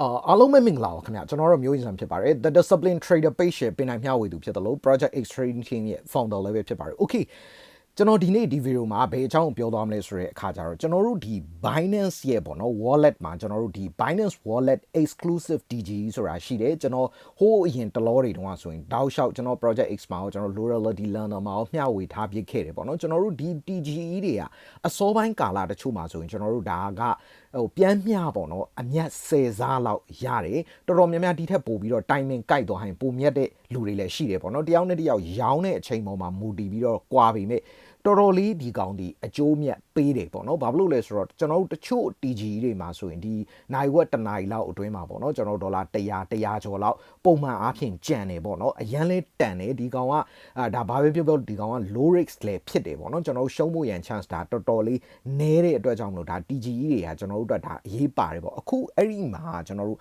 အာအားလုံးပဲမင်္ဂလာပါခင်ဗျာကျွန်တော်တို့မျိုးရင်ဆန်ဖြစ်ပါတယ် The Discipline Trader Page ရဲ့ပြင်နိုင်မျှဝေသူဖြစ်တယ်လို့ Project X Trading Team ရဲ့ founder လည်းပဲဖြစ်ပါတယ် Okay ကျွန်တော်ဒီနေ့ဒီဗီဒီယိုမှာဘယ်အကြောင်းကိုပြောသွားမလဲဆိုတဲ့အခါကျတော့ကျွန်တော်တို့ဒီ Binance ရဲ့ပေါ့နော် wallet မှာကျွန်တော်တို့ဒီ Binance wallet exclusive DGE ဆိုတာရှိတယ်ကျွန်တော်ဟိုးအရင်တလောတွေတုန်းကဆိုရင်တောက်လျှောက်ကျွန်တော် project X မှာကျွန်တော် loyalty learner မှာမျှဝေထားပြခဲ့တယ်ပေါ့နော်ကျွန်တော်တို့ဒီ DGE တွေက အစောပိုင်းကာလတချို့မှာဆိုရင်ကျွန်တော်တို့ဒါက ဟိုပြန်မျှပေါ့နော်အမျက်10စားလောက်ရတယ်တော်တော်များများဒီထက်ပိုပြီးတော့ timing ကိုက်သွားရင်ပိုမြတ်တဲ့လူတွေလည်းရှိတယ်ပေါ့နော်တယောက်နဲ့တယောက်ရောင်းတဲ့အချိန်ပေါ်မှာမူတည်ပြီးတော့꽈ပေမဲ့တော်တော်လေးဒီကောင်ဒီအကျိုးမြတ်ပေးတယ်ပေါ့နော်ဘာဖြစ်လို့လဲဆိုတော့ကျွန်တော်တို့တချို့ TG တွေမှာဆိုရင်ဒီနိုင်ဝက်တနိုင်လောက်အတွင်းမှာပေါ့နော်ကျွန်တော်ဒေါ်လာ100 100ကျော်လောက်ပုံမှန်အားဖြင့်ကြံတယ်ပေါ့နော်အရန်လေးတန်တယ်ဒီကောင်ကအာဒါဘာပဲပြောပြောဒီကောင်က low risk လည်းဖြစ်တယ်ပေါ့နော်ကျွန်တော်တို့ရှုံးဖို့ရန် chance ဒါတော်တော်လေးနည်းတဲ့အတွက်ကြောင့်မလို့ဒါ TG တွေကကျွန်တော်တို့အတွက်ဒါအရေးပါတယ်ပေါ့အခုအဲ့ဒီမှာကျွန်တော်တို့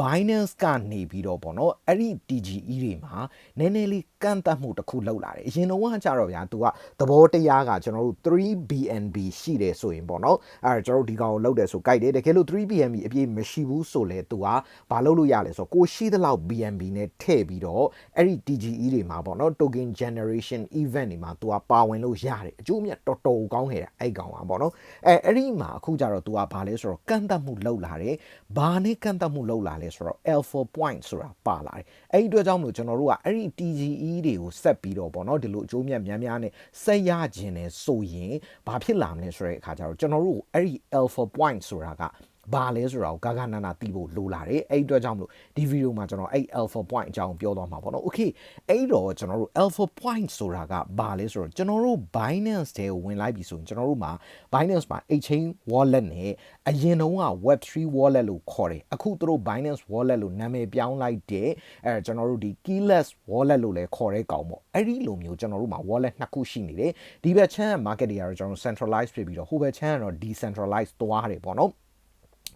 Binance ကနေပြီးတော့ပေါ့နော်အဲ့ဒီ TGE တွေမှာနည်းနည်းလေးကန့်သတ်မှုတစ်ခုလောက်လာတယ်အရင်တော့ကကြတော့ဗျာ तू ကသဘောတရားကကျွန်တော်တို့ 3BNB ရှိတယ်ဆိုရင်ပေါ့နော်အဲ့ဒါကျွန်တော်တို့ဒီကောင်ကိုလောက်တယ်ဆိုကြိုက်တယ်တကယ်လို့ 3BNB အပြည့်မရှိဘူးဆိုလဲသူကဘာလုပ်လို့ရလဲဆိုတော့ကိုရှိသလောက် BNB နဲ့ထည့်ပြီးတော့အဲ့ဒီ TGE တွေမှာပေါ့နော် token generation event တွေမှာသူကပါဝင်လို့ရတယ်အကျိုးအမြတ်တော်တော်ကောင်းခဲ့တာအဲ့ကောင်ကပေါ့နော်အဲအဲ့ဒီမှာအခုကျတော့သူကဘာလဲဆိုတော့ကန့်သက်မှုလောက်လာတယ်ဘာနဲ့ကန့်သက်မှုလောက်လာလဲဆိုတော့ alpha point ဆိုတာပါလာတယ်အဲ့ဒီအတွက်ကြောင့်လို့ကျွန်တော်တို့ကအဲ့ဒီ TGE တွေကိုဆက်ပြီးတော့ပေါ့နော်ဒီလိုအကျိုးအမြတ်များများနဲ့ဆက်ရခြင်းနဲ့ဆိုရင်ဘာဖြစ်လာမလဲဆိုတဲ့အခါကျတော့ကျွန်တော်တို့အဲ့ဒီ alpha point ဆိုတာက ဘာလဲဆိုတာကိုဂဂနာနာသိဖို့လိုလာတယ်အဲ့ဒီအတွက်ကြောင့်မလို့ဒီဗီဒီယိုမှာကျွန်တော်အဲ့ alpha point အကြောင်းပြောသွားမှာပေါ့နော် okay အဲ့တော့ကျွန်တော်တို့ alpha point ဆိုတာကဘာလဲဆိုတော့ကျွန်တော်တို့ Binance တဲ့ဝင်လိုက်ပြီဆိုရင်ကျွန်တော်တို့မှာ Binance မှာ exchange wallet နဲ့အရင်တုန်းက web3 wallet လို့ခေါ်တယ်အခုသူတို့ Binance wallet လို့နာမည်ပြောင်းလိုက်တဲ့အဲကျွန်တော်တို့ဒီ keyless wallet လို့လည်းခေါ်တဲ့ကောင်ပေါ့အဲ့ဒီလိုမျိုးကျွန်တော်တို့မှာ wallet နှစ်ခုရှိနေတယ်ဒီဘက်ချမ်း market တွေကတော့ကျွန်တော် centralized ဖြစ်ပြီးတော့ဟိုဘက်ချမ်းကတော့ decentralized သွားတယ်ပေါ့နော်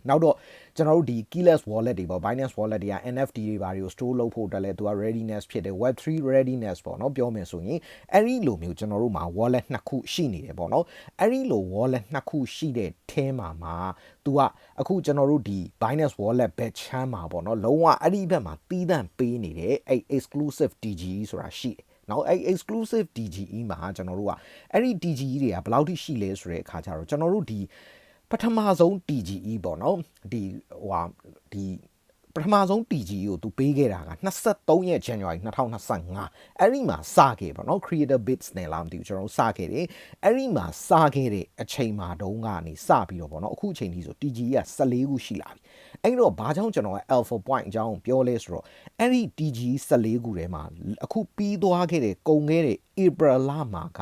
နောက်တော့ကျွန်တော်တို့ဒီ keyless wallet တွေပေါ့ Binance wallet တွေက NFT တွေဘာတွေကို store လုပ်ဖို့အတွက်လဲသူက readiness ဖြစ်တယ် web3 readiness ပေါ့နော်ပြောမယ်ဆိုရင်အဲ့ဒီလိုမျိုးကျွန်တော်တို့မှာ wallet နှစ်ခုရှိနေတယ်ပေါ့နော်အဲ့ဒီလို wallet နှစ်ခုရှိတဲ့ထဲမှာမှာသူကအခုကျွန်တော်တို့ဒီ Binance wallet ဘက်ချမ်းမှာပေါ့နော်လုံးဝအဲ့ဒီဘက်မှာတီးသန့်ပေးနေတယ်အဲ့ exclusive DGE ဆိုတာရှိတယ်နော်အဲ့ exclusive DGE မှာကျွန်တော်တို့ကအဲ့ဒီ DGE တွေကဘယ်လောက်ထိရှိလဲဆိုတဲ့အခါကျတော့ကျွန်တော်တို့ဒီ ပထမဆုံး TGE ပေါ့နော်ဒီဟိုဟာဒီပထမဆုံး TGE ကိုသူပေးခဲ့တာက23ရက် January 2025အဲ့ဒီမှာစခဲ့ပေါ့နော် Creator Bits နဲ့လားမသိဘူးကျွန်တော်တို့စခဲ့တယ်အဲ့ဒီမှာစခဲ့တဲ့အချိန်မှာတုန်းကနေစပြီးတော့ပေါ့နော်အခုအချိန်ကြီးဆို TGE က14ခုရှိလာပြီအဲ့တော့ဘာကြောင့်ကျွန်တော်က alpha point အကြောင်းပြောလဲဆိုတော့အဲ့ဒီ TGE 14ခုထဲမှာအခုပြီးသွားခဲ့တဲ့ကုန်ခဲ့တဲ့ April လမှာက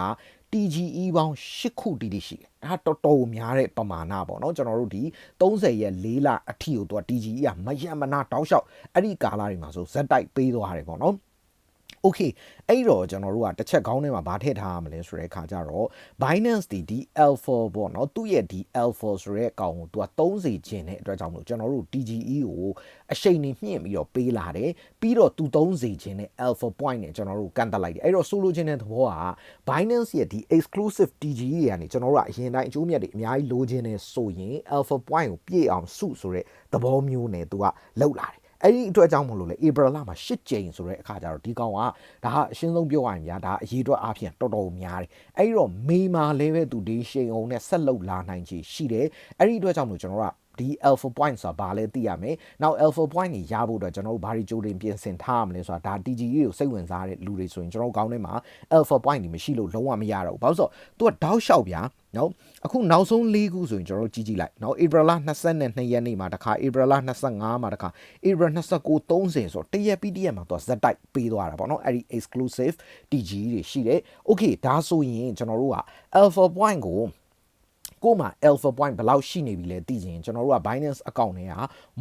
TGE ပေါင်း8ခုတိတိရှိတယ်။ဒါတော်တော်များတဲ့ပမာဏပေါ့နော်ကျွန်တော်တို့ဒီ30ရက်4လအထိကိုသူက TGE ကမရမနာတောက်လျှောက်အဲ့ဒီကာလတွေမှာဆိုဇက်တိုက်ပေးသွားတယ်ပေါ့နော်။ okay အဲ့တော့ကျွန်တော်တို့ကတစ်ချက်ခေါင်းထဲမှာဗာထည့်ထားရမလဲဆိုတဲ့အခါကျတော့ Binance ဒီဒီ alpha ပေါ့နော်သူ့ရဲ့ဒီ alpha ဆိုတဲ့ကောင်ကိုသူက30ခြင်းတဲ့အတွက်ကြောင့်မလို့ကျွန်တော်တို့ DGE ကိုအရှိန်နေမြင့်ပြီးတော့ပေးလာတယ်ပြီးတော့သူ30ခြင်းတဲ့ alpha point နဲ့ကျွန်တော်တို့ကန်တက်လိုက်တယ်အဲ့တော့ဆိုလိုချင်တဲ့သဘောက Binance ရဲ့ဒီ exclusive DGE တွေကနေကျွန်တော်တို့ကအရင်တိုင်းအကျိုးမြတ်တွေအများကြီးလိုချင်နေဆိုရင် alpha point ကိုပြည့်အောင်စုဆိုတဲ့သဘောမျိုးနဲ့သူကလောက်လာတယ် အဲ့ဒီအတွက်အကြောင်းမလို့လေ April လမှာ၈ကြိမ်ဆိုတဲ့အခါကျတော့ဒီကောင်ကဒါကအရှင်းဆုံးပြောရရင်ဗျာဒါအရေးအတွက်အပြင်တော်တော်များတယ်အဲ့ဒီတော့မေမာလည်းပဲသူဒီရှိန်အောင်နဲ့ဆက်လုပ်လာနိုင်ချေရှိတယ်အဲ့ဒီအတွက်ကြောင့်မလို့ကျွန်တော်တို့က ဒီ alpha point ဆိုတာဘာလဲသိရမယ်။ now alpha point ကြီးရဖို့အတွက်ကျွန်တော်တို့ဘာတွေကြိုတင်ပြင်ဆင်ထားရမလဲဆိုတာဒါ TGE ကိုစိတ်ဝင်စားတဲ့လူတွေဆိုရင်ကျွန်တော်တို့ကောင်းထဲမှာ alpha point ကြီးမရှိလို့လုံးဝမရတော့ဘူး။ဘာလို့ဆိုတော့ तू ကတောက်လျှောက်ဗျာနော်အခုနောက်ဆုံး၄ခုဆိုရင်ကျွန်တော်တို့ကြည့်ကြည့်လိုက်နော် April 22ရက်နေ့မှာတစ်ခါ April 25မှာတစ်ခါ April 29 30ဆိုတော့တရက်ပြီးတရက်မှာသူကဇက်တိုက်ပေးသွားတာပေါ့နော်အဲ့ဒီ exclusive TGE တွေရှိတယ်။ okay ဒါဆိုရင်ကျွန်တော်တို့က alpha point ကို ကိုမှ alpha point ဘယ်လောက်ရှိနေပြီလဲသိချင်ကျွန်တော်တို့က Binance account ထဲက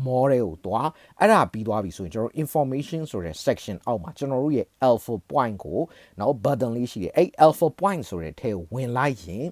more တွေကိုတွားအဲ့ဒါပြီးသွားပြီဆိုရင်ကျွန်တော် information ဆိုတဲ့ section အောက်မှာကျွန်တော်တို့ရဲ့ alpha point ကိုနော် button လေးရှိတယ်အဲ့ alpha point ဆိုတဲ့ထဲကိုဝင်လိုက်ရင်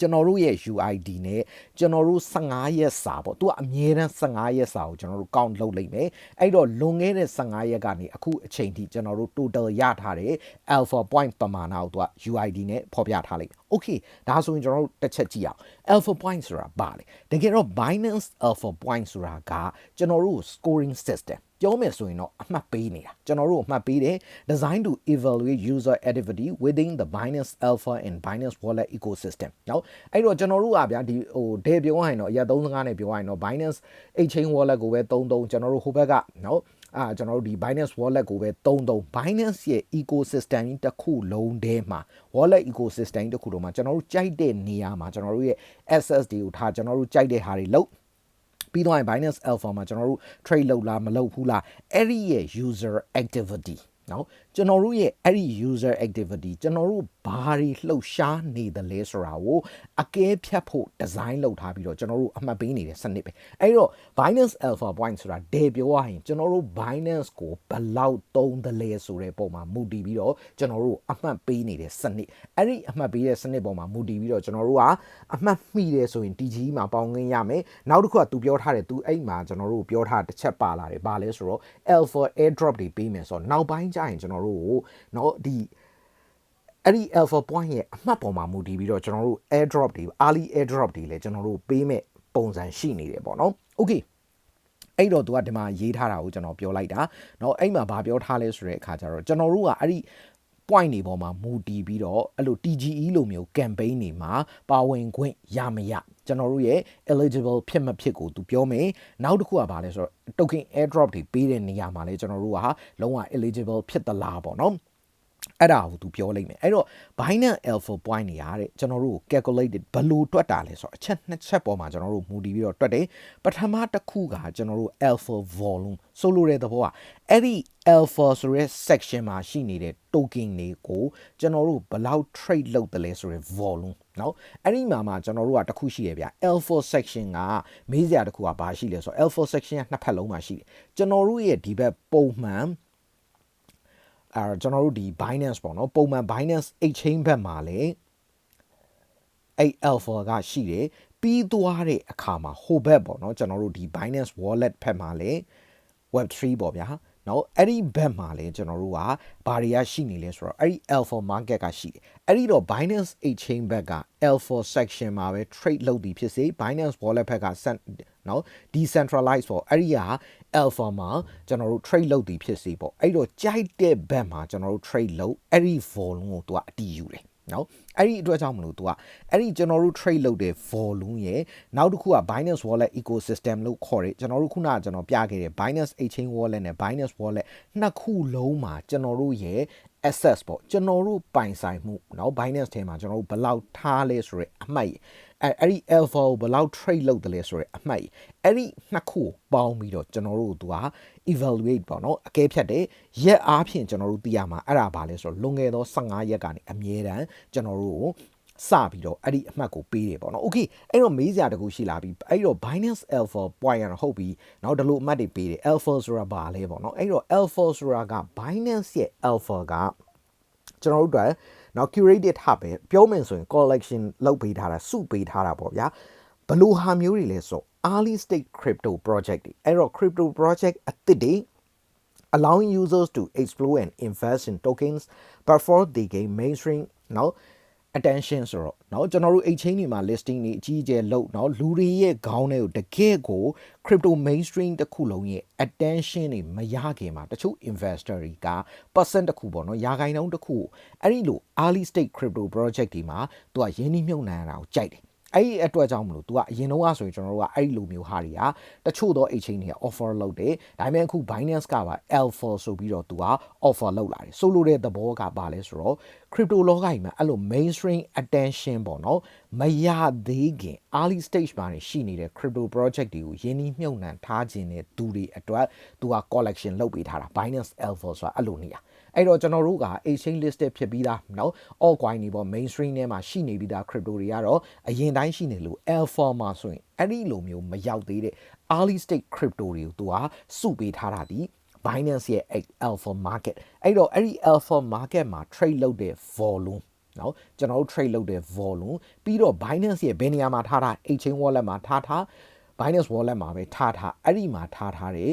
ကျွန်တော်တို့ရဲ့ UID နဲ့ကျွန်တော်တို့15ရက်စာပေါ့သူကအမြဲတမ်း15ရက်စာကိုကျွန်တော်တို့ count လုပ်လိုက်မယ်အဲ့တော့လွန်ခဲ့တဲ့15ရက်ကနေအခုအချိန်ထိကျွန်တော်တို့ total ရထားတဲ့ alpha point ပမာဏကိုသူက UID နဲ့ဖော်ပြထားလိုက် okay ဒါဆိုရင်ကျွန်တော်တို့တစ်ချက်ကြည့်အောင် alpha point ဆိုတာဘာလဲတကယ်တော့ Binance alpha point ဆိုတာကကျွန်တော်တို့ scoring system ပြောမယ်ဆိုရင်တော့အမှတ်ပေးနေတာကျွန်တော်တို့အမှတ်ပေးတယ် design to evaluate user activity within the Binance Alpha and Binance Wallet ecosystem နော်အဲ့တော့ကျွန်တော်တို့ကဗျာဒီဟိုဒေပြောရရင်တော့အရ35နဲ့ပြောရရင်တော့ Binance Exchange Wallet ကိုပဲသုံးသုံးကျွန်တော်တို့ဟိုဘက်ကနော်အာကျွန်တော်တို့ဒီ Binance Wallet ကိုပဲတုံးတုံး Binance ရဲ့ ecosystem ကြီးတစ်ခုလုံးထဲမှာ wallet ecosystem တစ်ခုလုံးမှာကျွန်တော်တို့ကြိုက်တဲ့နေရာမှာကျွန်တော်တို့ရဲ့ access တွေကိုထားကျွန်တော်တို့ကြိုက်တဲ့ဟာတွေလောက် ပြီးတော့ Binance Alpha မှာကျွန်တော်တို့ trade လုပ်လားမလုပ်ဘူးလားအဲ့ဒီရဲ့ user activity နော်ကျွန်တော်တို့ရဲ့အဲ့ဒီ user activity ကျွန်တော်တို့ဘာတွေလှုပ်ရှားနေသလဲဆိုတာကိုအကဲဖြတ်ဖို့ design လုပ်ထားပြီးတော့ကျွန်တော်တို့အမှတ်ပေးနေတဲ့စနစ်ပဲအဲ့တော့ Binance Alpha Point ဆိုတာဒေပြောရရင်ကျွန်တော်တို့ Binance ကိုဘယ်လောက်သုံးသလဲဆိုတဲ့ပုံမှာမူတည်ပြီးတော့ကျွန်တော်တို့အမှတ်ပေးနေတဲ့စနစ်အဲ့ဒီအမှတ်ပေးတဲ့စနစ်ပုံမှာမူတည်ပြီးတော့ကျွန်တော်တို့ကအမှတ်မိတယ်ဆိုရင် TG မှာပေါင်းငင်းရမယ်နောက်တစ်ခုကသူပြောထားတယ်သူအဲ့မှာကျွန်တော်တို့ပြောထားတစ်ချက်ပါလာတယ်ဘာလဲဆိုတော့ Alpha Airdrop တွေပေးမယ်ဆိုတော့နောက်ပိုင်းကျရင်ကျွန်တော်တို့ကိုเนาะဒီအဲ့ဒီ alpha point ရဲ့အမှတ်ပေါ်မှာမူတည်ပြီးတော့ကျွန်တော်တို့ airdrop တွေ early airdrop တွေလည်းကျွန်တော်တို့ပေးမဲ့ပုံစံရှိနေတယ်ပေါ့နော် okay အဲ့တော့သူကဒီမှာရေးထားတာကိုကျွန်တော်ပြောလိုက်တာเนาะအဲ့မှာဗာပြောထားလဲဆိုတဲ့အခါကျတော့ကျွန်တော်တို့ကအဲ့ဒီ point တွေပေါ်မှာမူတည်ပြီးတော့အဲ့လို TGE လိုမျိုး campaign တွေမှာပါဝင်ခွင့်ရမရကျွန်တော်တို့ရဲ့ eligible ဖြစ်မဖြစ်ကိုသူပြောမယ်နောက်တစ်ခုကဘာလဲဆိုတော့ token airdrop တွေပေးတဲ့နေရာမှာလဲကျွန်တော်တို့ကလုံးဝ eligible ဖြစ်သလားပေါ့နော် အဲ့ဒါကိုသူပြောလိုက်မယ်အဲ့တော့ Binance Alpha Point နေရတဲ့ကျွန်တော်တို့ calculated ဘယ်လိုတွက်တာလဲဆိုတော့အချက်နှစ်ချက်ပေါ်မှာကျွန်တော်တို့မူတည်ပြီးတော့တွက်တယ်ပထမတစ်ခုကကျွန်တော်တို့ alpha volume ဆိုလိုတဲ့သဘောကအဲ့ဒီ alpha ဆိုရဲ section မှာရှိနေတဲ့ token တွေကိုကျွန်တော်တို့ဘယ်လောက် trade လုပ်တယ်လဲဆိုရဲ volume เนาะအဲ့ဒီမှာမှာကျွန်တော်တို့ကတစ်ခုရှိရဗျ alpha section ကမေးစရာတစ်ခုကဘာရှိလဲဆိုတော့ alpha section ကနှစ်ဖက်လုံးမှာရှိတယ်ကျွန်တော်တို့ရဲ့ဒီဘက်ပုံမှန် အဲကျွန်တော်တို့ဒီ Binance ပေါ့နော်ပုံမှန် Binance Exchange ဘက်မှာလည်းအဲ့ alpha ကရှိတယ်ပြီးသွားတဲ့အခါမှာဟိုဘက်ပေါ့နော်ကျွန်တော်တို့ဒီ Binance Wallet ဘက်မှာလည်း Web3 ပေါ့ဗျာ နော်အဲ့ဒီဘက်မှာလည်းကျွန်တော်တို့ကဘာတွေကရှိနေလဲဆိုတော့အဲ့ဒီ alpha market ကရှိတယ်အဲ့ဒီတော့ Binance Exchange ဘက်က alpha section မှာပဲ trade လုပ်ပြီးဖြစ်စေ Binance Wallet ဘက်ကနော် decentralize ပေါ့အဲ့ဒီဟာ alpha မှာကျွန်တော်တို့ trade လုပ်ပြီးဖြစ်စေပေါ့အဲ့တော့ကြိုက်တဲ့ဘက်မှာကျွန်တော်တို့ trade လုပ်အဲ့ဒီ volume ကိုသူကအတီးယူတယ် နော်အဲ့ဒီအတွက်ကြောင့်မလို့ तू ကအဲ့ဒီကျွန်တော်တို့ trade လုပ်တဲ့ volume ရဲ့နောက်တစ်ခုက Binance Wallet ecosystem လို့ခေါ်တယ်ကျွန်တော်တို့ခုနကကျွန်တော်ပြခဲ့တဲ့ Binance Exchange Wallet နဲ့ Binance Wallet နှစ်ခုလုံးမှာကျွန်တော်တို့ရဲ့ access ပေါ့ကျွန်တော်တို့ပိုင်ဆိုင်မှုเนาะ Binance ထဲမှာကျွန်တော်တို့ဘယ်လောက်ထားလဲဆိုရဲအမှတ် အဲအဲ့ဒီ alpha ကိုဘယ်လောက် trade လုပ်တယ်လဲဆိုရဲအမှတ်အဲ့ဒီနှစ်ခုပေါင်းပြီးတော့ကျွန်တော်တို့သူက evaluate ပေါ့နော်အကဲဖြတ်တယ်ရက်အားဖြင့်ကျွန်တော်တို့သိရမှာအဲ့ဒါဘာလဲဆိုတော့လွန်ခဲ့သော15ရက်ကနေအမြဲတမ်းကျွန်တော်တို့ကိုစပြီးတော့အဲ့ဒီအမှတ်ကိုပေးတယ်ပေါ့နော်။ Okay အဲ့တော့မေးစရာတခုရှိလာပြီ။အဲ့တော့ Binance Alpha point ရတော့ဟုတ်ပြီ။နောက်ဒီလိုအမှတ်တွေပေးတယ်။ Alpha ဆိုတာဘာလဲပေါ့နော်။အဲ့တော့ Alpha ဆိုတာက Binance ရဲ့ Alpha ကကျွန်တော်တို့အတွက် နော် curated ထားပဲပြောမယ်ဆိုရင် collection လုပ်ပေးထားတာစုပေးထားတာပေါ့ဗျာဘလို့ဟာမျိုးတွေလဲဆို early stage crypto project တွေအဲ့တော့ crypto project အသစ်တွေ allowing users to explore and invest in tokens before they gain mainstream နော် attention ဆိုတော့เนาะကျွန်တော်တို့ exchange တွေမှာ listing တွေအကြီးအကျယ်လုပ်เนาะလူတွေရဲ့ခေါင်းတွေကိုတကယ်ကို crypto mainstream တစ်ခုလုံးရဲ့ attention တွေမရခင်မှာတချို့ investor တွေက percent တစ်ခုပေါ့เนาะရာခိုင်နှုန်းတစ်ခုအဲ့ဒီလို early stage crypto project တွေမှာသူကရင်းနှီးမြှုပ်နှံရတာကိုကြိုက်တယ် အဲ့ဒီအတွက်ကြောင့်မလို့ तू ကအရင်တော့ဆိုရင်ကျွန်တော်တို့ကအဲ့ဒီလိုမျိုးဟာတွေကတချို့သော exchange တွေက offer လုပ်တယ်ဒါပေမဲ့အခု Binance ကပါ alpha ဆိုပြီးတော့ तू က offer လုပ်လာတယ်ဆိုလိုတဲ့သဘောကပါလဲဆိုတော့ crypto လောကကြီးမှာအဲ့လို mainstream attention ပေါ့နော်မရသေးခင် early stage မှာရှိနေတဲ့ crypto project တွေကိုယင်းနှိမ့်မြုပ်နှံထားခြင်းတဲ့သူတွေအတွက် तू က collection လုပ်ပေးထားတာ Binance alpha ဆိုတာအဲ့လိုနေရ အဲ့တော့ကျွန်တော်တို့က exchange listed ဖြစ်ပြီးသားနော် altcoin တွေပေါ့ mainstream ထဲမှာရှိနေပြီးသား crypto တွေကတော့အရင်တိုင်းရှိနေလို့ alpha မှာဆိုရင်အဲ့ဒီလိုမျိုးမရောက်သေးတဲ့ early stage crypto တွေကိုသူကစုပေးထားတာဒီ Binance ရဲ့ alpha market အဲ့တော့အဲ့ဒီ alpha market မှာ trade လုပ်တဲ့ volume နော်ကျွန်တော်တို့ trade လုပ်တဲ့ volume ပြီးတော့ Binance ရဲ့ဘယ်နေရာမှာထားထား exchange wallet မှာထားထား Binance wallet မှာပဲထားထားအဲ့ဒီမှာထားထားတဲ့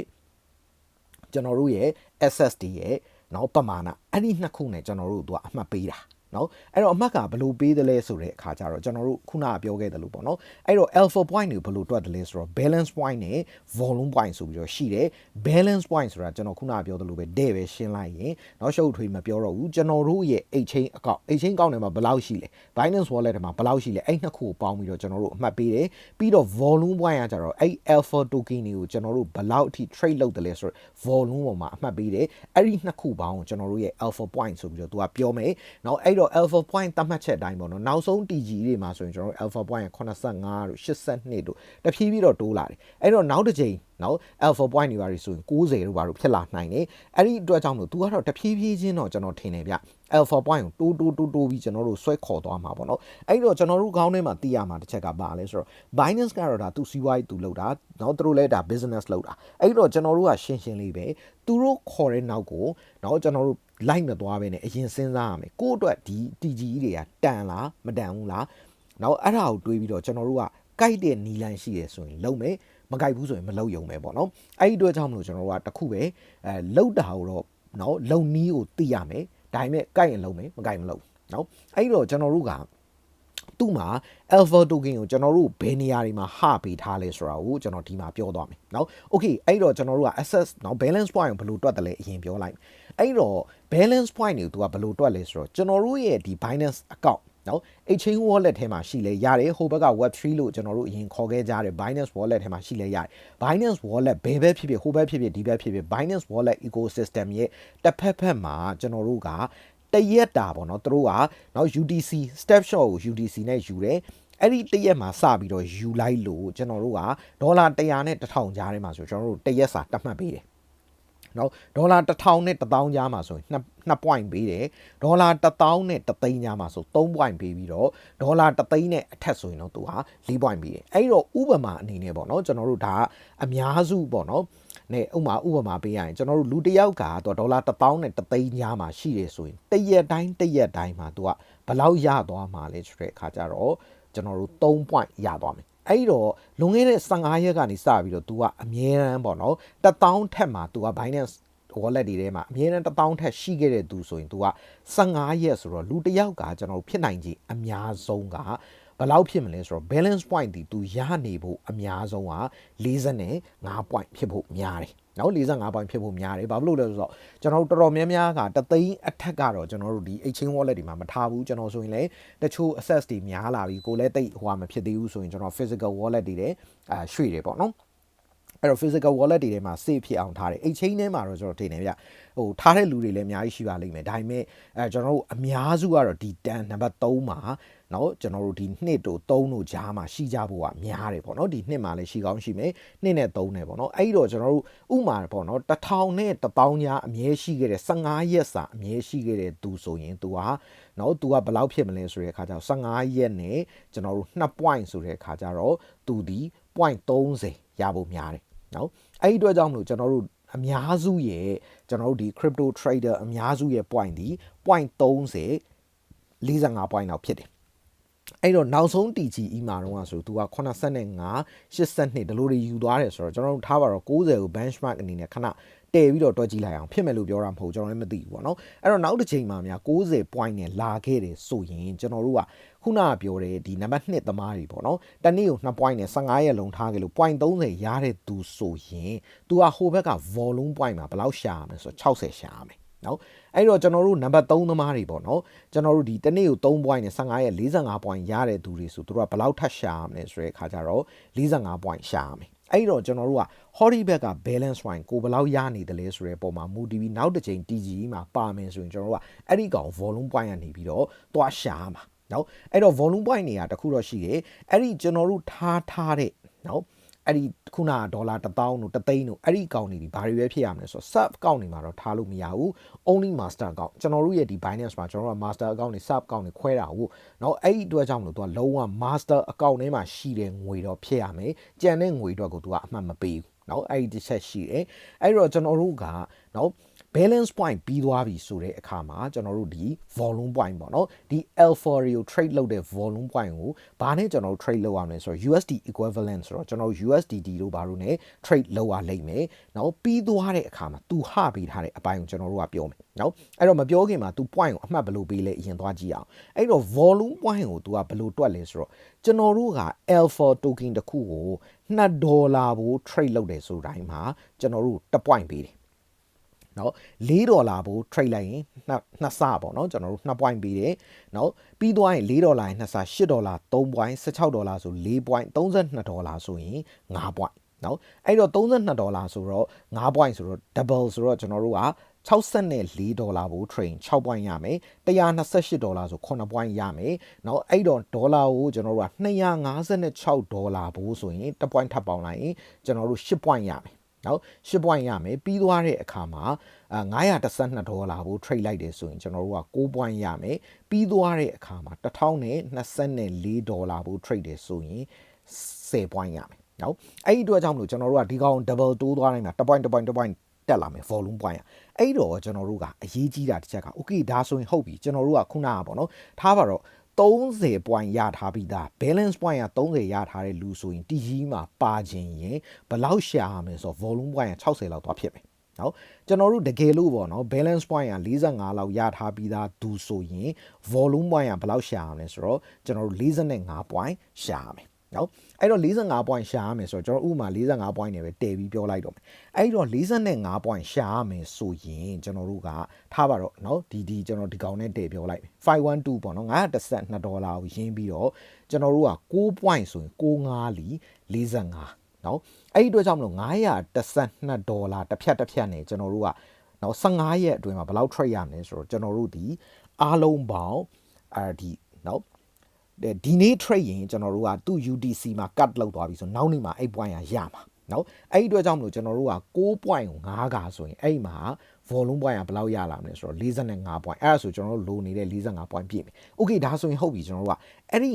ကျွန်တော်တို့ရဲ့ SSD ရဲ့ နော်ပမာဏအဲ့ဒီနှစ်ခုနဲ့ကျွန်တော်တို့သူကအမှတ်ပေးတာ နော်အဲ့တော့အမှတ်ကဘယ်လိုပေးတယ်လဲဆိုတဲ့အခါကျတော့ကျွန်တော်တို့ခုနကပြောခဲ့တယ်လို့ပေါ့နော်အဲ့တော့ alpha point ကိုဘယ်လိုတွက်တယ်လဲဆိုတော့ balance point နဲ့ volume point ဆိုပြီးတော့ရှိတယ် balance point ဆိုတာကျွန်တော်ခုနကပြောသလိုပဲတဲ့ပဲရှင်းလိုက်ရင်နောက်ရှုပ်ထွေးမပြောတော့ဘူးကျွန်တော်တို့ရဲ့ exchange account exchange account ထဲမှာဘယ်လောက်ရှိလဲ Binance wallet ထဲမှာဘယ်လောက်ရှိလဲအဲ့နှစ်ခုကိုပေါင်းပြီးတော့ကျွန်တော်တို့အမှတ်ပေးတယ်ပြီးတော့ volume point ကကျတော့အဲ့ alpha token တွေကိုကျွန်တော်တို့ဘယ်လောက်အထိ trade လုပ်တယ်လဲဆိုတော့ volume ပေါ်မှာအမှတ်ပေးတယ်အဲ့ဒီနှစ်ခုပေါင်းကိုကျွန်တော်တို့ရဲ့ alpha point ဆိုပြီးတော့သူကပြောမယ်နောက်အဲ့တော့ alpha point သတ်မှတ်ချက်အတိုင်းပေါ့နော်နောက်ဆုံး TG တွေမှာဆိုရင်ကျွန်တော်တို့ alpha point 85တို့82တို့တဖြည်းဖြည်းတော့တိုးလာတယ်အဲ့တော့နောက်တစ်ချိန်နော် alpha point တွေပါဆိုရင်90တို့ပါတို့ဖြစ်လာနိုင်တယ်အဲ့ဒီအတွက်ကြောင့်မို့ तू ကတော့တဖြည်းဖြည်းချင်းတော့ကျွန်တော်ထင်တယ်ဗျ alpha point ကိုတိုးတိုးတိုးတိုးပြီးကျွန်တော်တို့ဆွဲခေါ်သွားမှာပေါ့နော်အဲ့တော့ကျွန်တော်တို့ခေါင်းထဲမှာသိရမှာတစ်ချက်ကပါလဲဆိုတော့ Binance ကတော့ဒါသူစီးပွားရေးသူလုပ်တာနော်သူတို့လည်းဒါ business လုပ်တာအဲ့တော့ကျွန်တော်တို့ကရှင်းရှင်းလေးပဲသူတို့ခေါ်တဲ့နောက်ကိုနော်ကျွန်တော်တို့ လိုက်မသွားပဲねအရင်စဉ်းစားရမယ်ကိုယ့်အတွက်ဒီ TG တွေကတန်လားမတန်ဘူးလားနော်အဲ့ဒါကိုတွေးပြီးတော့ကျွန်တော်တို့ကကြိုက်တဲ့နီလန်ရှိရဆိုရင်လုံးမယ်မကြိုက်ဘူးဆိုရင်မလုပ်ရုံပဲပေါ့နော်အဲ့ဒီအတွက်ကြောင့်မလို့ကျွန်တော်တို့ကတခုပဲအဲလောက်တာကိုတော့နော်လုံနီးကိုသိရမယ်ဒါပေမဲ့ကြိုက်ရင်လုံးမယ်မကြိုက်မလုပ်နော်အဲ့တော့ကျွန်တော်တို့က သူ့မှာ alpha token ကိုကျွန်တော်တို့ဘယ်နေရာတွေမှာဟပေးထားလဲဆိုတာကိုကျွန်တော်ဒီမှာပြောသွားမယ်เนาะ okay အဲ့တော့ကျွန်တော်တို့က access เนาะ balance point ကိုဘယ်လိုတွက်တယ်လဲအရင်ပြောလိုက်အဲ့တော့ balance point ကိုသူကဘယ်လိုတွက်လဲဆိုတော့ကျွန်တော်တို့ရဲ့ဒီ Binance account နော် exchange wallet ထဲမှာရှိလဲရတယ်ဟိုဘက်က web3 လို့ကျွန်တော်တို့အရင်ခေါ်ခဲ့ကြတဲ့ Binance wallet ထဲမှာရှိလဲရတယ် Binance wallet ဘယ်ဘက်ဖြစ်ဖြစ်ဟိုဘက်ဖြစ်ဖြစ်ဒီဘက်ဖြစ်ဖြစ် Binance wallet ecosystem ရဲ့တစ်ဖက်ဖက်မှာကျွန်တော်တို့က တရက်တာပေါ့နော်သူတို့ကနော် UTC step shot ကို UTC နဲ့ယူတယ်အဲ့ဒီတရက်မှာစပြီးတော့ယူလိုက်လို့ကျွန်တော်တို့ကဒေါ်လာ100နဲ့1000ကြားထဲမှာဆိုကျွန်တော်တို့တရက်စာတတ်မှတ်ပေးတယ်နော်ဒေါ်လာ1000နဲ့1000ကြားမှာဆိုရင်2 2 point ပေးတယ်ဒေါ်လာ1000နဲ့3သိန်းကြားမှာဆို3 point ပေးပြီးတော့ဒေါ်လာ3သိန်းနဲ့အထက်ဆိုရင်တော့သူဟာ4 point ပေးတယ်အဲ့တော့ဥပမာအနေနဲ့ပေါ့နော်ကျွန်တော်တို့ဒါအများစုပေါ့နော် နဲ့ဥမာဥပမာပေးရရင်ကျွန်တော်တို့လူတစ်ယောက်ကတော့ဒေါ်လာ1000နဲ့3သိန်းကြားမှာရှိတယ်ဆိုရင်တရက်တိုင်းတရက်တိုင်းမှာသူကဘယ်လောက်ရသွားမှာလဲဆိုတဲ့အခါကျတော့ကျွန်တော်တို့3 point ရသွားမယ်အဲ့တော့လွန်ခဲ့တဲ့15ရက်ကနေစပြီးတော့ तू ကအမြဲတမ်းပေါ့နော်1000ထက်မှာ तू က Binance wallet တွေထဲမှာအမြဲတမ်း1000ထက်ရှိခဲ့တဲ့သူဆိုရင် तू က15ရက်ဆိုတော့လူတစ်ယောက်ကကျွန်တော်ဖြစ်နိုင်ကြီးအများဆုံးက ဘယ်လောက်ဖြစ်မလဲဆိုတော့ balance point ဒီ तू ရနေဖို့အများဆုံးက45 point ဖြစ်ဖို့များတယ်နော်45 point ဖြစ်ဖို့များတယ်ဘာဖြစ်လို့လဲဆိုတော့ကျွန်တော်တို့တော်တော်များများကတသိန်းအထက်ကတော့ကျွန်တော်တို့ဒီ exchange wallet တွေမှာမထားဘူးကျွန်တော်ဆိုရင်လည်းတချို့ access တွေများလာပြီကိုလည်းတိတ်ဟိုမှာမဖြစ်သေးဘူးဆိုရင်ကျွန်တော် physical wallet တွေလည်းအာရွှေ့တယ်ပေါ့နော်အဲ့တော့ physical wallet တွေထဲမှာ save ဖြစ်အောင်ထားတယ် exchange ထဲမှာတော့ကျွန်တော်ထင်တယ်ဗျဟိုထားတဲ့လူတွေလည်းအများကြီးရှိပါလိမ့်မယ်ဒါပေမဲ့အဲကျွန်တော်တို့အများစုကတော့ဒီတန်နံပါတ်3မှာ နော်ကျွန်တော်တို့ဒီနှစ်တို့3တို့ကြားမှာရှိကြဖို့ကများတယ်ပေါ့နော်ဒီနှစ်မှာလည်းရှိကောင်းရှိမယ်နှစ်နဲ့3နဲ့ပေါ့နော်အဲ့တော့ကျွန်တော်တို့ဥမာပေါ့နော်1000နဲ့1000ကြားအမြဲရှိခဲ့တဲ့15ရက်စာအမြဲရှိခဲ့တဲ့သူဆိုရင် तू ဟာနော် तू ကဘယ်လောက်ဖြစ်မလဲဆိုတဲ့အခါကျတော့15ရက်နဲ့ကျွန်တော်တို့2 point ဆိုတဲ့အခါကျတော့ तू ဒီ point 30ရဖို့များတယ်နော်အဲ့ဒီအတွက်ကြောင့်မလို့ကျွန်တော်တို့အများစုရဲ့ကျွန်တော်တို့ဒီ crypto trader အများစုရဲ့ point ဒီ point 30 45 point လောက်ဖြစ်တယ် အဲ့တော့နောက်ဆုံး TGE မှာတော့ဆိုသူက85 82ဒီလိုတွေယူသွားတယ်ဆိုတော့ကျွန်တော်တို့ထားပါတော့90ကို benchmark အနေနဲ့ခဏတည်ပြီးတော့တွက်ကြည့်လိုက်အောင်ဖြစ်မယ်လို့ပြောတာမဟုတ်ကျွန်တော်လည်းမသိဘူးပေါ့နော်အဲ့တော့နောက်တစ်ချိန်မှာများ90 point နဲ့လာခဲ့တယ်ဆိုရင်ကျွန်တော်တို့ကခုနကပြောတဲ့ဒီနံပါတ်2သမားတွေပေါ့နော်တနေ့ကို2 point နဲ့15ရက်လုံးထားခဲ့လို့ point 30ရတဲ့သူဆိုရင်သူကဟိုဘက်က volume point မှာဘယ်လောက်ရှာရမလဲဆိုတော့60ရှာရမယ်နော် အဲ့တော့ကျွန်တော်တို့နံပါတ်3သမားတွေပေါ့နော်ကျွန်တော်တို့ဒီတနေ့ကို3 point နဲ့15ရက်45 point ရတဲ့သူတွေဆိုသူတို့ကဘယ်လောက်ထပ်ရှာရမလဲဆိုတဲ့အခါကျတော့45 point ရှာရမယ်အဲ့တော့ကျွန်တော်တို့က Hori back က balance wine ကိုဘယ်လောက်ရနေတယ်လဲဆိုတဲ့ပုံမှာ MoTV နောက်တစ်ချိန် TGE မှာပါမယ်ဆိုရင်ကျွန်တော်တို့ကအဲ့ဒီကောင် volume point ကနေပြီးတော့သွားရှာမှာနော်အဲ့တော့ volume point တွေကတခုတော့ရှိတယ်အဲ့ဒီကျွန်တော်တို့ထားထားတဲ့နော် အဲ့ဒီခုနဒေါ်လာ1000တို့3သိန်းတို့အဲ့ဒီအကောင့်တွေဒီဘာတွေပဲဖြစ်ရမလဲဆိုတော့ sub account တွေမှာတော့ထားလို့မရဘူး only master account ကျွန်တော်တို့ရဲ့ဒီ Binance မှာကျွန်တော်တို့က master account တွေ sub account တွေခွဲတာဟုတ်เนาะအဲ့ဒီအတွက်ကြောင့်မလို့သူကလုံးဝ master account ထဲမှာရှိတဲ့ငွေတော့ဖြစ်ရမယ်ကြံတဲ့ငွေတော့ကိုသူကအမှတ်မပေးဘူးเนาะအဲ့ဒီတစ်ချက်ရှိတယ်အဲ့တော့ကျွန်တော်တို့ကเนาะ balance point ပြီးသွားပြီဆိုတဲ့အခါမှာကျွန်တော်တို့ဒီ volume point ပေါ့နော်ဒီ alpha တွေကို trade လုပ်တဲ့ volume point ကိုဘာနဲ့ကျွန်တော်တို့ trade လုပ်ရမလဲဆိုတော့ USD equivalent ဆိုတော့ကျွန်တော်တို့ USDT တို့ဘာလို့ ਨੇ trade လုပ်ရလိမ့်မယ်နော်ပြီးသွားတဲ့အခါမှာသူဟပေးထားတဲ့အပိုင်းကိုကျွန်တော်တို့ကပြောမယ်နော်အဲ့တော့မပြောခင်မှာ तू point ကိုအမှတ်ဘယ်လိုပေးလဲအရင်သွားကြည့်အောင်အဲ့တော့ volume point ကို तू ကဘယ်လိုတွက်လဲဆိုတော့ကျွန်တော်တို့က alpha token တစ်ခုကို2ဒေါ်လာဘူး trade လုပ်တယ်ဆိုတိုင်းမှာကျွန်တော်တို့1 point ပေးတယ် နော်၄ဒေါ်လာဖို့ trade လိုက်ရင်နှစ်ဆပေါ့နော်ကျွန်တော်တို့2 point ပေးတယ်နော်ပြီးသွားရင်၄ဒေါ်လာရင်နှစ်ဆ8ဒေါ်လာ3 point 16ဒေါ်လာဆို4 point 32ဒေါ်လာဆိုရင်5 point နော်အဲ့တော့32ဒေါ်လာဆိုတော့5 point ဆိုတော့ double ဆိုတော့ကျွန်တော်တို့က64ဒေါ်လာကို train 6 point ရမယ်128ဒေါ်လာဆို9 point ရမယ်နောက်အဲ့တော့ဒေါ်လာကိုကျွန်တော်တို့က256ဒေါ်လာဘိုးဆိုရင်1 point ထပ်ပေါင်းလိုက်ရင်ကျွန်တော်တို့8 point ရမယ် နော်10 point ရမယ်ပြီးသွားတဲ့အခါမှာ912ဒေါ်လာဘူး trade လိုက်တယ်ဆိုရင်ကျွန်တော်တို့က6 point ရမယ်ပြီးသွားတဲ့အခါမှာ1024ဒေါ်လာဘူး trade တယ်ဆိုရင်10 point ရမယ်နော်အဲ့ဒီအတွက်ကြောင့်မလို့ကျွန်တော်တို့ကဒီကောင် double တိုးသွားနိုင်မှာ1 point 1 point 1 point တက်လာမယ် volume point อ่ะအဲ့တော့ကျွန်တော်တို့ကအရေးကြီးတာတစ်ချက်က okay ဒါဆိုရင်ဟုတ်ပြီကျွန်တော်တို့ကခုနကပေါ့နော်ထားပါတော့ 30 point ရထားပြီးသား balance point က30ရထားတဲ့လူဆိုရင်တီကြီးမှာပါခြင်းရင်ဘယ်လောက်ရှာရမလဲဆိုတော့ volume point က60လောက်သွားဖြစ်မယ်နော်ကျွန်တော်တို့တကယ်လို့ပေါ့နော် balance point က45လောက်ရထားပြီးသားသူဆိုရင် volume point ကဘယ်လောက်ရှာရမလဲဆိုတော့ကျွန်တော်တို့45 point ရှာရမယ် နော်အဲ့တော့45 point ရှာရမယ်ဆိုတော့ကျွန်တော်ဥပမာ45 point နဲ့ပဲတည်ပြီးပြောလိုက်တော့မယ်အဲ့တော့45 point ရှာရမယ်ဆိုရင်ကျွန်တော်တို့ကထားပါတော့နော်ဒီဒီကျွန်တော်ဒီကောင်နဲ့တည်ပြောလိုက်512ပေါ့နော်912ဒေါ်လာကိုရင်းပြီးတော့ကျွန်တော်တို့က6 point ဆိုရင်65လီ45နော်အဲ့ဒီအတွက်ကြောင့်မလို့912ဒေါ်လာတစ်ဖြတ်တစ်ဖြတ်နေကျွန်တော်တို့ကနော်15ရက်အတွင်းမှာဘယ်လောက် trade ရမလဲဆိုတော့ကျွန်တော်တို့ဒီအားလုံးပေါင်းအဲဒီနော် ဒီနေ့ trade ရင်ကျွန်တော်တို့ကသူ့ UTC မှာ cut လောက်သွားပြီဆိုနောက်နေ့မှာအဲ့ point ရရမှာနော်အဲ့ဒီအတွက်ကြောင့်မလို့ကျွန်တော်တို့က6 point ကို9ကဆိုရင်အဲ့မှာ volume point ကဘယ်လောက်ရလာမလဲဆိုတော့45 point အဲ့ဒါဆိုကျွန်တော်တို့လိုနေတဲ့45 point ပြည့်မယ်။ Okay ဒါဆိုရင်ဟုတ်ပြီကျွန်တော်တို့ကအဲ့ဒီ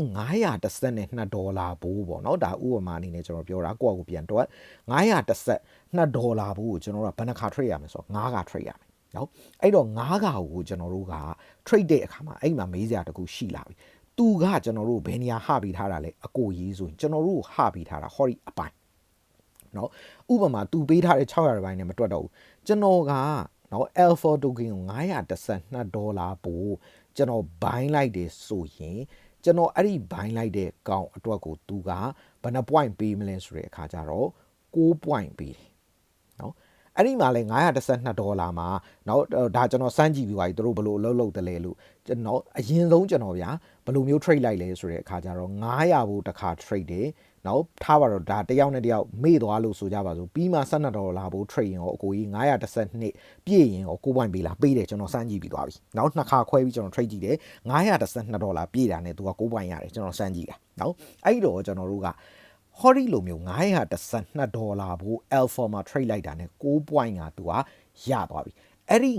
932ဒေါ်လာဘိုးပေါ့နော်ဒါဥပမာအနေနဲ့ကျွန်တော်ပြောတာကိုယ့်အကူပြန်တော့932ဒေါ်လာဘိုးကိုကျွန်တော်တို့ကဘယ်နှခါ trade ရမလဲဆိုတော့9က trade ရမယ်နော်အဲ့တော့9ကကိုကျွန်တော်တို့က trade တဲ့အခါမှာအဲ့မှာမေးစရာတခုရှိလာပြီ သူကကျွန်တော်တို့ဘယ်နေရာဟပြီးထားတာလဲအကိုရေးဆိုရင်ကျွန်တော်တို့ဟပြီးထားတာဟော်ရီအပိုင်းနော်ဥပမာသူပေးထားတဲ့600ပိုင်းနဲ့မတွက်တော့ဘူးကျွန်တော်ကနော် alpha token ကို912ဒေါ်လာပို့ကျွန်တော်ဘိုင်းလိုက်တယ်ဆိုရင်ကျွန်တော်အဲ့ဒီဘိုင်းလိုက်တဲ့ကောင်အတွက်ကိုသူကဘယ်နှ point ပေးမလဲဆိုတဲ့အခါကျတော့6 point ပေးတယ် အဲ့ဒီမှာလဲ912ဒေါ်လာမှာနောက်ဒါကျွန်တော်စမ်းကြည့်ပြီးပါပြီသူတို့ဘယ်လိုအလုပ်လုပ်တယ်လဲလို့ကျွန်တော်အရင်ဆုံးကျွန်တော်ဗျာဘယ်လိုမျိုး trade လိုက်လဲဆိုတဲ့အခါကျတော့900ဘူးတစ်ခါ trade တယ်နောက်ထားပါတော့ဒါတယောက်နဲ့တယောက်မေ့သွားလို့ဆိုကြပါစို့ပြီးမှ12ဒေါ်လာဘူး trade ရင်ရောအကိုကြီး912ပြည့်ရင်ရော9 point ပေးလာပေးတယ်ကျွန်တော်စမ်းကြည့်ပြီးသွားပြီနောက်နှစ်ခါခွဲပြီးကျွန်တော် trade ကြည့်တယ်912ဒေါ်လာပြည့်တာနဲ့သူက9 point ရတယ်ကျွန်တော်စမ်းကြည့်တာနော်အဲ့တော့ကျွန်တော်တို့က ဟော်ဒီလိုမျိုး912ဒေါ်လာဘူး alpha မှာ trade လိုက်တာနဲ့6 point ကသူကရသွားပြီအဲ့ဒီ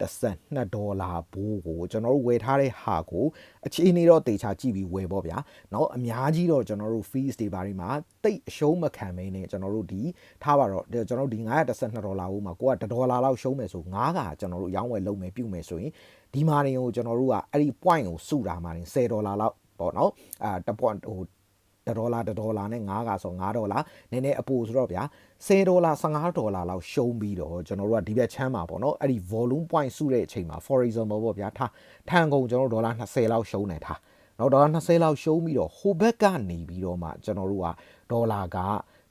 912ဒေါ်လာဘိုးကိုကျွန်တော်တို့ဝယ်ထားတဲ့ဟာကိုအခြေအနေတော့တေချာကြည့်ပြီးဝယ်ပေါ့ဗျာเนาะအများကြီးတော့ကျွန်တော်တို့ fees တွေဘာတွေမှာတိတ်အရှုံးမခံမင်းနဲ့ကျွန်တော်တို့ဒီထားပါတော့ကျွန်တော်တို့ဒီ912ဒေါ်လာဘိုးမှာကိုက1ဒေါ်လာလောက်ရှုံးမယ်ဆို9ကကျွန်တော်တို့ရောင်းဝယ်လုပ်မယ်ပြုမယ်ဆိုရင်ဒီမာရင်ကိုကျွန်တော်တို့ကအဲ့ဒီ point ကိုစုတာမှာ10ဒေါ်လာလောက်ပေါ့နော်အာတ point ဟို ဒေါ်လာဒေါ်လာနဲ့9ကဆို9ဒေါ်လာနည်းနည်းအပိုဆိုတော့ဗျာ10ဒေါ်လာ15ဒေါ်လာလောက်ရှုံးပြီးတော့ကျွန်တော်တို့ကဒီဘက်ချမ်းမှာပေါ့နော်အဲ့ဒီ volume point စုတဲ့အချိန်မှာ for example ပေါ့ဗျာထားထန်ကုန်ကျွန်တော်တို့ဒေါ်လာ20လောက်ရှုံးနေထားနော်ဒေါ်လာ20လောက်ရှုံးပြီးတော့ဟိုဘက်ကနေပြီးတော့မှကျွန်တော်တို့ကဒေါ်လာက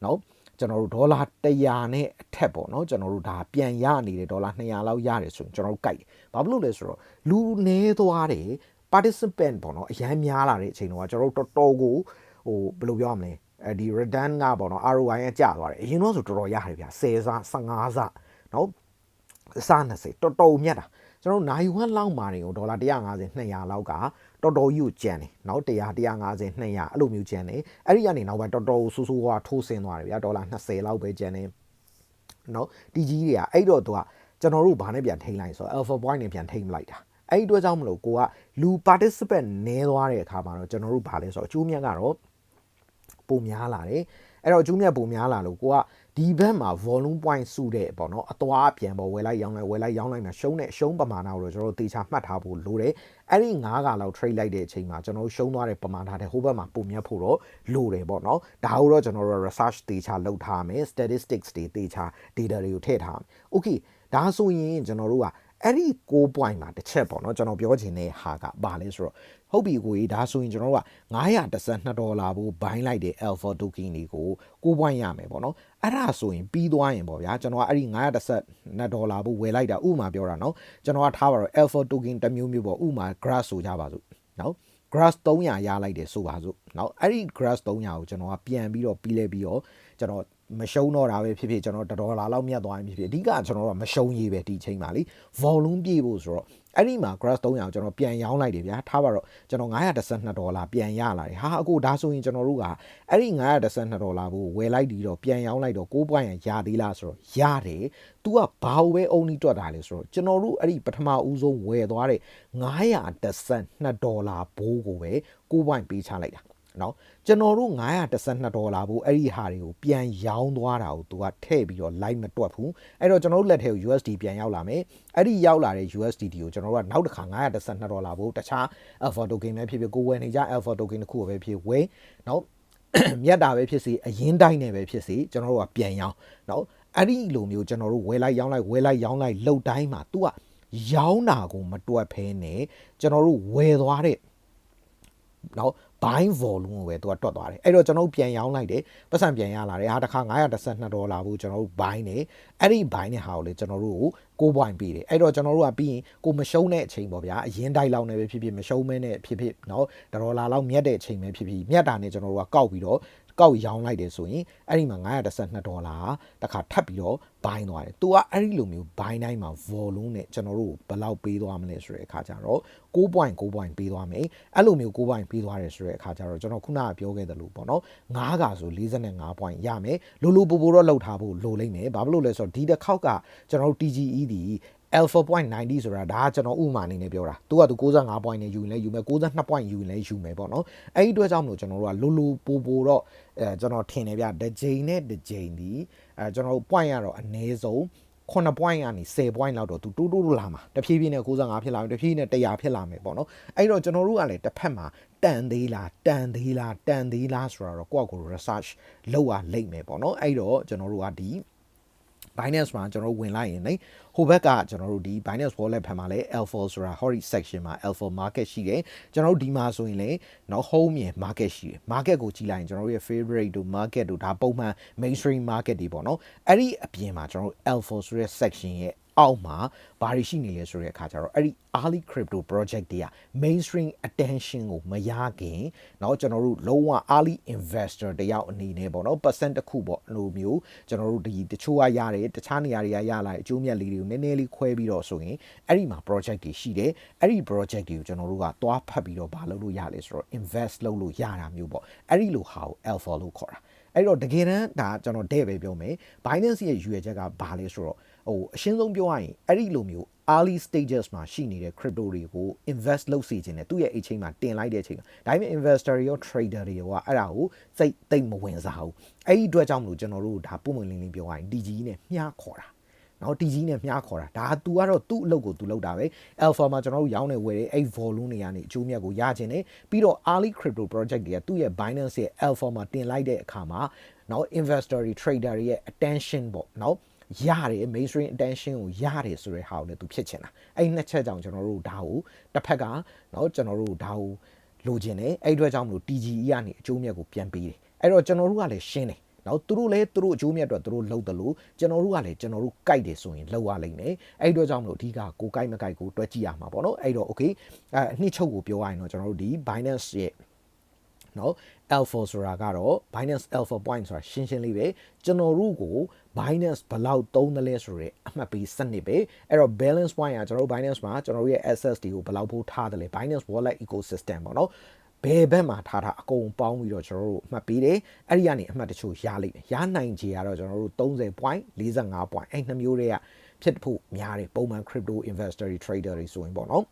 နော်ကျွန်တော်တို့ဒေါ်လာ100နဲ့အထက်ပေါ့နော်ကျွန်တော်တို့ဒါပြန်ရနေတဲ့ဒေါ်လာ200လောက်ရတယ်ဆိုရင်ကျွန်တော်တို့ကြိုက်တယ်။ဘာဖြစ်လို့လဲဆိုတော့လူနေသွားတယ် participant ပေါ့နော်အရန်များလာတဲ့အချိန်တော့ကျွန်တော်တို့တော်တော်ကို ဟိုဘယ်လိုပြောရမလဲအဲဒီ return ကပေါ့နော် ROI ကကျသွားတယ်အရင်တော့ဆိုတော်တော်ရတယ်ဗျာ10စား15စားနော်စား20တော်တော်မြတ်တာကျွန်တော်နိုင်ဝက်လောက်မာနေကိုဒေါ်လာ150 200လောက်ကတော်တော်ကြီးကိုကျန်တယ်နော်100 150 200အဲ့လိုမျိုးကျန်တယ်အဲ့ဒီကနေနောက်ပိုင်းတော်တော်ဆူဆူကထိုးဆင်းသွားတယ်ဗျာဒေါ်လာ20လောက်ပဲကျန်တယ်နော်ဒီကြီးတွေကအဲ့တော့သူကကျွန်တော်တို့ဘာနဲ့ပြန်ထိန်းလိုက်ဆိုတော့ alpha point နဲ့ပြန်ထိန်းလိုက်တာအဲ့ဒီအတွက်ကြောင့်မလို့ကိုကလူ participant နည်းသွားတဲ့အခါမှာတော့ကျွန်တော်တို့ဘာလဲဆိုတော့အကျိုးမြတ်ကတော့ ပုံများလာတယ်အဲ့တော့အကျိုးမြတ်ပုံများလာလို့ကိုကဒီဘက်မှာ volume point စုတဲ့ပေါ့နော်အသွားအပြန်ပေါ်ဝယ်လိုက်ရောင်းလိုက်ဝယ်လိုက်ရောင်းလိုက်မှာရှုံးတဲ့ရှုံးပမာဏကိုတော့ကျွန်တော်တို့တေချာမှတ်ထားဖို့လိုတယ်အဲ့ဒီ9ကလောက် trade လိုက်တဲ့အချိန်မှာကျွန်တော်တို့ရှုံးသွားတဲ့ပမာဏတဲ့ဟိုဘက်မှာပုံမြတ်ဖို့တော့လိုတယ်ပေါ့နော်ဒါကိုတော့ကျွန်တော်တို့ research တေချာလုပ်ထားမယ် statistics တွေတေချာ data တွေကိုထည့်ထားမယ် okay ဒါဆိုရင်ကျွန်တော်တို့က အဲ့ဒီ6 point မှာတစ်ချက်ပေါ့နော်ကျွန်တော်ပြောချင်တဲ့ဟာကဘာလဲဆိုတော့ဟုတ်ပြီကိုကြီးဒါဆိုရင်ကျွန်တော်တို့က912ဒေါ်လာကိုဘိုင်းလိုက်တဲ့ alpha token တွေကို6 point ရမယ်ပေါ့နော်အဲ့ဒါဆိုရင်ပြီးသွားရင်ပေါ့ဗျာကျွန်တော်ကအဲ့ဒီ912ဒေါ်လာကိုဝယ်လိုက်တာဥမာပြောတာနော်ကျွန်တော်ကထားပါတော့ alpha token တစ်မျိုးမျိုးပေါ့ဥမာ grass ဆိုကြပါစို့နော် grass 300ရလိုက်တယ်ဆိုပါစို့နော်အဲ့ဒီ grass 300ကိုကျွန်တော်ကပြန်ပြီးတော့ပြီးလဲပြီးတော့ကျွန်တော် မရှုံးတော့တာပဲဖြစ်ဖြစ်ကျွန်တော်ဒေါ်လာလောက်မြတ်သွားရင်ဖြစ်ဖြစ်အဓိကကျွန်တော်ကမရှုံးရေးပဲဒီချိန်မှာလी volume ပြည့်ဖို့ဆိုတော့အဲ့ဒီမှာ grass 300ကျွန်တော်ပြန်ရောင်းလိုက်တယ်ဗျာထားပါတော့ကျွန်တော်912ဒေါ်လာပြန်ရလာတယ်ဟာအခုဒါဆိုရင်ကျွန်တော်တို့ကအဲ့ဒီ912ဒေါ်လာကိုဝယ်လိုက်ပြီးတော့ပြန်ရောင်းလိုက်တော့6ပွိုင်းရသေးလားဆိုတော့ရတယ် तू ကဘာကိုပဲအုံနီးတွက်တာလဲဆိုတော့ကျွန်တော်တို့အဲ့ဒီပထမဦးဆုံးဝယ်သွားတဲ့912ဒေါ်လာဘိုးကိုပဲ6ပွိုင်းပေးချလိုက်တာ နော်ကျွန်တော်တို့912ဒေါ်လာဘူးအဲ့ဒီဟာတွေကိုပြန်ရောင်းသွားတာကိုသူကထည့်ပြီးတော့ live မတွက်ဘူးအဲ့တော့ကျွန်တော်တို့လက်ထဲကို USD ပြန်ရောက်လာမယ်အဲ့ဒီရောက်လာတဲ့ USDT ကိုကျွန်တော်တို့ကနောက်တစ်ခါ912ဒေါ်လာဘူးတခြား Alpha token ပဲဖြစ်ဖြစ်ကိုဝယ်နေကြ Alpha token တစ်ခုပဲဖြစ်ဝယ်နော်မြတ်တာပဲဖြစ်စီအရင်တိုင်းနဲ့ပဲဖြစ်စီကျွန်တော်တို့ကပြန်ရောင်းနော်အဲ့ဒီလိုမျိုးကျွန်တော်တို့ဝယ်လိုက်ရောင်းလိုက်ဝယ်လိုက်ရောင်းလိုက်လှုပ်တိုင်းမှာ तू ကရောင်းတာကိုမတွက်ဖဲနဲ့ကျွန်တော်တို့ဝယ်သွားတဲ့နော် buying volume ကိုပဲသူကတွက်သွားတယ်အဲ့တော့ကျွန်တော်တို့ပြန်ရောင်းလိုက်တယ်ပတ်စံပြန်ရလာတယ်ဟာတစ်ခါ912ဒေါ်လာဘူးကျွန်တော်တို့ buy နေအဲ့ဒီ buy နဲ့ဟာကိုလေကျွန်တော်တို့ကို9 point ပေးတယ်အဲ့တော့ကျွန်တော်တို့ကပြီးရင်ကိုမရှုံးတဲ့အချိန်ပေါ့ဗျာအရင်တိုက်လောက်နေပဲဖြစ်ဖြစ်မရှုံးမဲနဲ့ဖြစ်ဖြစ်เนาะဒေါ်လာလောက်မြတ်တဲ့အချိန်ပဲဖြစ်ဖြစ်မြတ်တာနဲ့ကျွန်တော်တို့ကကောက်ပြီးတော့ ကောက်ရောင်းလိုက်တယ်ဆိုရင်အဲ့ဒီမှာ912ဒေါ်လာတခါထပ်ပြီးတော့ဘိုင်းသွားတယ်။ तू ကအဲ့ဒီလိုမျိုးဘိုင်းတိုင်းမှာ volume နဲ့ကျွန်တော်တို့ဘယ်လောက်ပေးသွားမလဲဆိုတဲ့အခါကျတော့6.6 point ပေးသွားမယ်။အဲ့လိုမျိုး6 point ပေးသွားတယ်ဆိုတဲ့အခါကျတော့ကျွန်တော်ခုနကပြောခဲ့သလိုပေါ့နော်။9ကဆို45 point ရမယ်။လိုလိုပူပူတော့လောက်ထားဖို့လိုလိမ့်မယ်။ဘာဖြစ်လို့လဲဆိုတော့ဒီတစ်ခေါက်ကကျွန်တော်တို့ TGE ဒီ alpha point 90 ဆိုတာဒါကကျွန်တော်ဥမာအနေနဲ့ပြောတာသူကသူ65 point နဲ့ယူရင်လည်းယူမယ်62 point ယူရင်လည်းယူမယ်ပေါ့နော်အဲ့ဒီအတွက်ကြောင့်မလို့ကျွန်တော်တို့ကလိုလိုပိုပိုတော့ အဲကျွန်တော်ထင်တယ်ဗျတစ်ကြိမ်နဲ့တစ်ကြိမ်ဒီအဲကျွန်တော်တို့ point ကတော့အနည်းဆုံး9 point ကနေ10 point လောက်တော့သူတိုးတိုးလာမှာတဖြည်းဖြည်းနဲ့65ဖြစ်လာမယ်တဖြည်းဖြည်းနဲ့100ဖြစ်လာမယ်ပေါ့နော်အဲ့တော့ကျွန်တော်တို့ကလည်းတစ်ဖက်မှာတန်သေးလားတန်သေးလားတန်သေးလားဆိုတာတော့ကိုယ့်ကိုယ် research လုပ်ရလိမ့်မယ်ပေါ့နော်အဲ့တော့ကျွန်တော်တို့ကဒီ Binance မှာကျွန်တော်တို့ဝင်လိုက်ရင်လေဟိုဘက်ကကျွန်တော်တို့ဒီ Binance Wallet ဖက်မှာလည်း Alpha ဆိုတာ Hori section မှာ Alpha Market ရှိတယ်ကျွန်တော်တို့ဒီမှာဆိုရင်လည်းနော် Home မြေ Market ရှိတယ် Market ကိုကြည့်လိုက်ရင်ကျွန်တော်တို့ရဲ့ favorite တို့ Market တို့ဒါပုံမှန် mainstream market တွေပေါ့နော်အဲ့ဒီအပြင်မှာကျွန်တော်တို့ Alpha ဆိုတဲ့ section ရဲ့ အောက်မှာဘာတွေရှိနေလဲဆိုတဲ့အခါကျတော့အဲ့ဒီ early crypto project တွေက mainstream attention ကိုမရခင်เนาะကျွန်တော်တို့လုံးဝ early investor တယောက်အနေနဲ့ပေါ့เนาะ percent တစ်ခုပေါ့လိုမျိုးကျွန်တော်တို့ဒီတချို့ကရတယ်တခြားနေရာတွေကရလာတဲ့အကျိုးမြတ်လေးတွေကိုနည်းနည်းလေးခွဲပြီးတော့ဆိုရင်အဲ့ဒီမှာ project တွေရှိတယ်အဲ့ဒီ project တွေကိုကျွန်တော်တို့ကသွားဖတ်ပြီးတော့ဘာလုပ်လို့ရလဲဆိုတော့ invest လုပ်လို့ရတာမျိုးပေါ့အဲ့ဒီလိုဟာကို alpha လို့ခေါ်တာအဲ့တော့တကယ်တမ်းဒါကျွန်တော်တဲ့ပဲပြောမယ် Binance ရဲ့ရွေချက်ကဘာလဲဆိုတော့ ဟိုအရှင်းဆုံးပြောရရင်အဲ့ဒီလိုမျိုး early stages မှာရှိနေတဲ့ crypto တွေကို invest လုပ်စီခြင်းနဲ့သူ့ရဲ့အချိန်မှာတင်လိုက်တဲ့အချိန်မှာဒါပေမဲ့ investor တွေရော trader တွေရောအဲ့ဒါကိုစိတ်သိမ့်မဝင်စားဘူးအဲ့ဒီအတွက်ကြောင့်မလို့ကျွန်တော်တို့ဒါပုံမှန်လင်းလင်းပြောရရင် DG နဲ့မျှခေါ်တာနော် TG နဲ့မျှခေါ်တာဒါ तू ကတော့သူ့အလုပ်ကို तू လုပ်တာပဲ Alpha မှာကျွန်တော်တို့ရောင်းနေဝယ်တယ်အဲ့ volume တွေကနေအကျိုးမြတ်ကိုရခြင်းနဲ့ပြီးတော့ early crypto project တွေကသူ့ရဲ့ Binance ရဲ့ Alpha မှာတင်လိုက်တဲ့အခါမှာနော် investor တွေ trader တွေရဲ့ attention ပေါ့နော် ရတယ် mainstream attention ကိုရတယ်ဆိုတဲ့ဟာကိုလည်းသူဖြစ်ချင်တာအဲ့နှစ်ချက်ကြောင့်ကျွန်တော်တို့ဒါကိုတစ်ဖက်ကเนาะကျွန်တော်တို့ဒါကိုလိုချင်တယ်အဲ့အတွက်ကြောင့်မလို့ TGE ကနေအကျိုးမြတ်ကိုပြန်ပေးတယ်အဲ့တော့ကျွန်တော်တို့ကလည်းရှင်းတယ်နော်သူတို့လည်းသူတို့အကျိုးမြတ်အတွက်သူတို့လှုပ်တယ်လို့ကျွန်တော်တို့ကလည်းကျွန်တော်တို့ကြိုက်တယ်ဆိုရင်လှုပ်ရလိမ့်မယ်အဲ့တော့ကြောင့်မလို့အဓိကကိုကြိုက်မကြိုက်ကိုတွက်ကြည့်ရမှာပေါ့နော်အဲ့တော့ okay အဲအနှစ်ချုပ်ကိုပြောရရင်တော့ကျွန်တော်တို့ဒီ Binance ရဲ့နော် alpha ဆိုတာကတော့ Binance alpha point ဆိုတာရှင်းရှင်းလေးပဲကျွန်တော်တို့ကို Binance ဘယ်လောက်သုံးသလဲဆိုရဲအမှတ်ပေးစနစ်ပဲအဲ့တော့ balance point ကကျွန်တော်တို့ Binance မှာကျွန်တော်တို့ရဲ့ assets တွေကိုဘယ်လောက်ဖို့ထားတယ်လဲ Binance wallet ecosystem ပေါ့နော်ဘယ်ဘက်မှာထားတာအကုန်ပေါင်းပြီးတော့ကျွန်တော်တို့အမှတ်ပေးတယ်အဲ့ဒီကနေအမှတ်တချို့ရလိမ့်မယ်ရနိုင်ခြေကတော့ကျွန်တော်တို့30 point 45 point အဲ့နှစ်မျိုးတွေကဖြစ်ဖို့များတယ်ပုံမှန် crypto investor တွေ trader တွေဆိုရင်ပေါ့နော်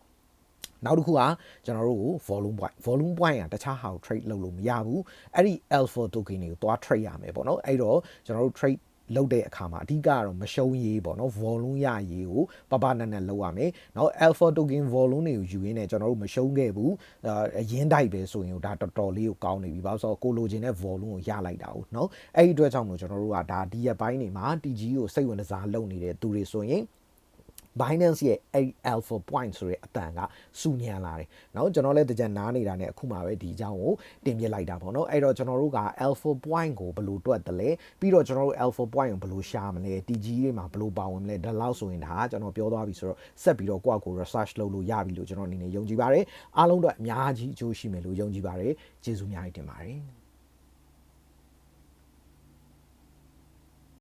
နောက်တစ်ခုကကျွန်တော်တို့ကို volume point volume point ကတခြားဟာကို trade လုပ်လို့မရဘူးအဲ့ဒီ alpha token တွေကိုသွား trade ရမယ်ပေါ့နော်အဲ့တော့ကျွန်တော်တို့ trade လုပ်တဲ့အခါမှာအဓိကတော့မရှုံးရေးပေါ့နော် volume ရရေးကိုပပနက်နက်လုပ်ရမယ်။နောက် alpha token volume တွေကိုယူရင်းနဲ့ကျွန်တော်တို့မရှုံးခဲ့ဘူး။အရင်တိုက်ပဲဆိုရင်ဒါတော်တော်လေးကိုကောင်းနေပြီ။ဘာလို့ဆိုတော့ကိုလိုချင်တဲ့ volume ကိုရလိုက်တာ ਉ နော်။အဲ့ဒီအတွက်ကြောင့်မလို့ကျွန်တော်တို့ကဒါဒီရပိုင်းနေမှာ TG ကိုစိတ်ဝင်စားလုပ်နေတဲ့သူတွေဆိုရင် Binance ရဲ့အဲ့ alpha point ဆိုတဲ့အတန်ကစူညံလာတယ်เนาะကျွန်တော်လည်းတကြံနားနေတာနဲ့အခုမှပဲဒီအကြောင်းကိုတင်ပြလိုက်တာပေါ့เนาะအဲ့တော့ကျွန်တော်တို့က alpha point ကိုဘယ်လိုတွက်တယ်လဲပြီးတော့ကျွန်တော်တို့ alpha point ကိုဘယ်လိုရှာမလဲ TG တွေမှာဘယ်လိုပါဝင်မလဲဒါလောက်ဆိုရင်ဒါကျွန်တော်ပြောသွားပြီဆိုတော့ဆက်ပြီးတော့ကိုယ့်အကို research လုပ်လို့ရပြီလို့ကျွန်တော်အနေနဲ့ယုံကြည်ပါတယ်အားလုံးတော့အများကြီးအကျိုးရှိမယ်လို့ယုံကြည်ပါတယ်ကျေးဇူးများတင်ပါတယ်